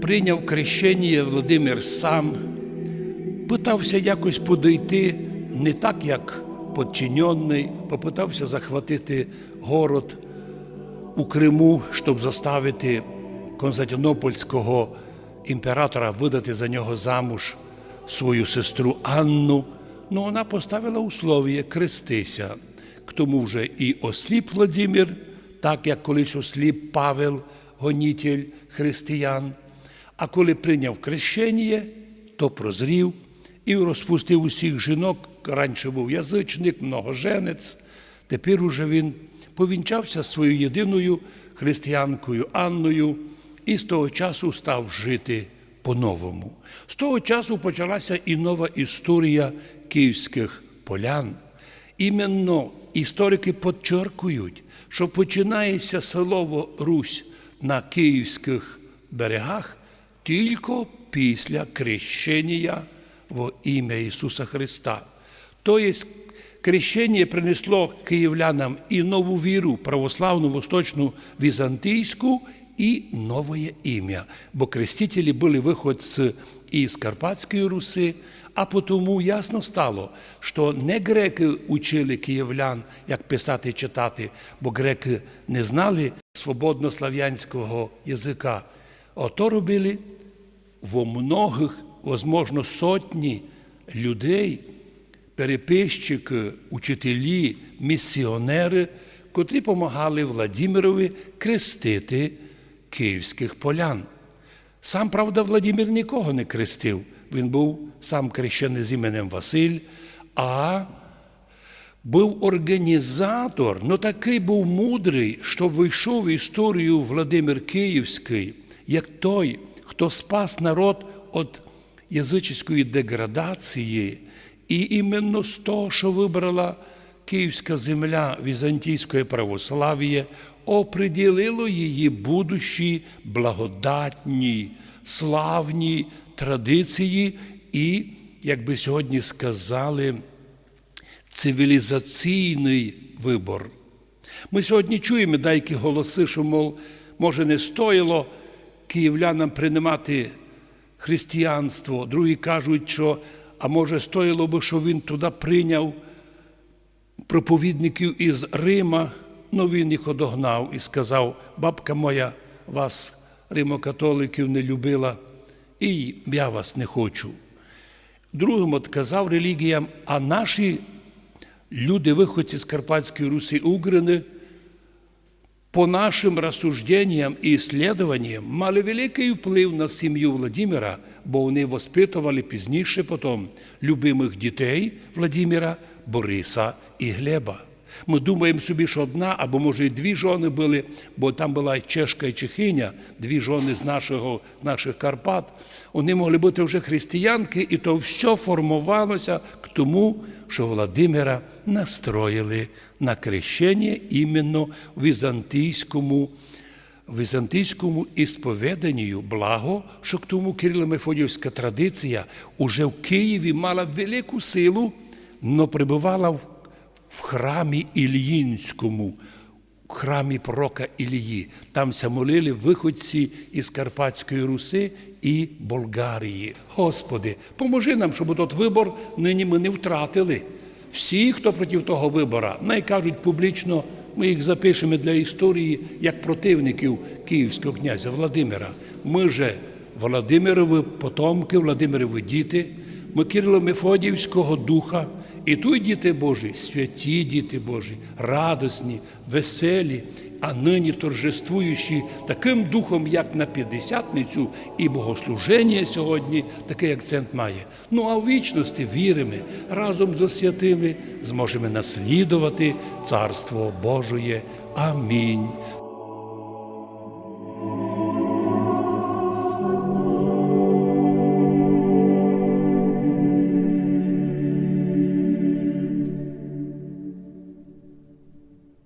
Прийняв крещення Володимир сам, питався якось подойти не так, як подчиненний, попитався захватити город у Криму, щоб заставити Константинопольського імператора видати за нього замуж свою сестру Анну. Ну, вона поставила услов'я крестися. К тому вже і осліп Владимир, так як колись осліп Павел, гонітель християн. А коли прийняв крещення, то прозрів і розпустив усіх жінок. Раніше був язичник, многоженець. Тепер уже він повінчався своєю єдиною християнкою Анною і з того часу став жити по-новому. З того часу почалася і нова історія київських полян. Іменно історики підчеркують, що починається село Русь на київських берегах тільки після крещення в ім'я Ісуса Христа. Тобто крещення принесло київлянам і нову віру, православну, восточну, візантійську, і нове ім'я. Бо крестителі були виходці із Карпатської Руси, а потому ясно стало, що не греки учили київлян, як писати і читати, бо греки не знали свободнослав'янського язика. Ото робили во многих, возможно, сотні людей, переписчики, учителі, місіонери, котрі допомагали Владимирові крестити київських полян. Сам, правда, Владимир нікого не крестив. Він був сам крещений з іменем Василь, а був організатор, ну такий був мудрий, що вийшов в історію Владимир Київський, як той, хто спас народ від язичської деградації, і іменно з того, що вибрала київська земля візантійської православ'я, оприділило її будущі благодатні, славні традиції і, як би сьогодні сказали, цивілізаційний вибор. Ми сьогодні чуємо деякі голоси, що, мов, може, не стоїло київлянам приймати християнство. Другі кажуть, що а може, стоїло би, що він туди прийняв проповідників із Рима, ну він їх одогнав і сказав: бабка моя вас, римокатоликів, не любила, і я вас не хочу. Другим отказав релігіям, а наші люди, виходці з Карпатської Руси Угрини, по нашим рассуждениям и исследованиям мали великий вплив на сім'ю Владимира, бо вони воспитували пізніше потом любимих дітей Владимира, Бориса і Глеба. Ми думаємо собі, що одна або може і дві жони були, бо там була і чешка і чехиня, дві жони з нашого, наших Карпат. Вони могли бути вже християнки, і то все формувалося к тому, що Володимира настроїли на крещення іменно в візантійському, візантійському ісповіданню. Благо, що к тому Кирило-Мефодіївська традиція уже в Києві мала велику силу, але прибувала в в храмі Ільїнському, в храмі пророка Ілії. Там ся молили виходці із Карпатської Руси і Болгарії. Господи, поможи нам, щоб тот вибор нині ми не втратили. Всі, хто проти того вибора, най кажуть публічно, ми їх запишемо для історії як противників київського князя Владимира. Ми же Володимирові потомки, Владимирові діти, ми Кирило Мефодіївського духа. І тут діти Божі, святі діти Божі, радосні, веселі, а нині торжествуючі таким духом, як на п'ятдесятницю, і богослуження сьогодні такий акцент має. Ну а в вічності віримо, разом з святими зможемо наслідувати Царство Божоє. Амінь.